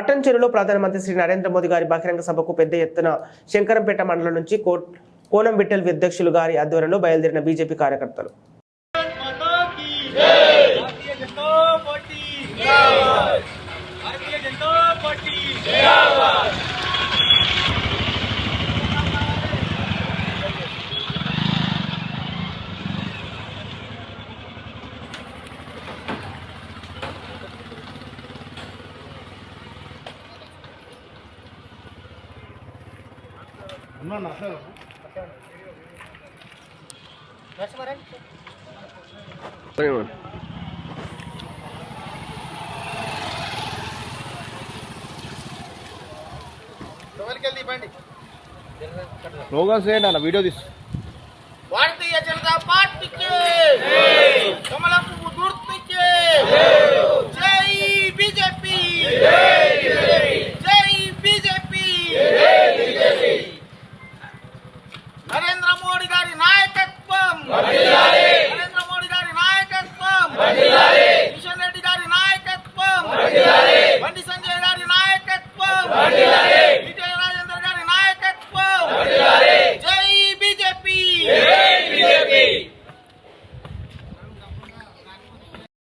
పట్టణ చెరువులో ప్రధానమంత్రి శ్రీ నరేంద్ర మోదీ గారి బహిరంగ సభకు పెద్ద ఎత్తున శంకరంపేట మండలం నుంచి కోనం బిట్టెల్ అధ్యక్షులు గారి ఆధ్వర్యంలో బయలుదేరిన బీజేపీ కార్యకర్తలు. జనతా పార్టీ లోగా సేనా వీడియో తీసు. భారతీయ జనతా పార్టీకి! Papilla!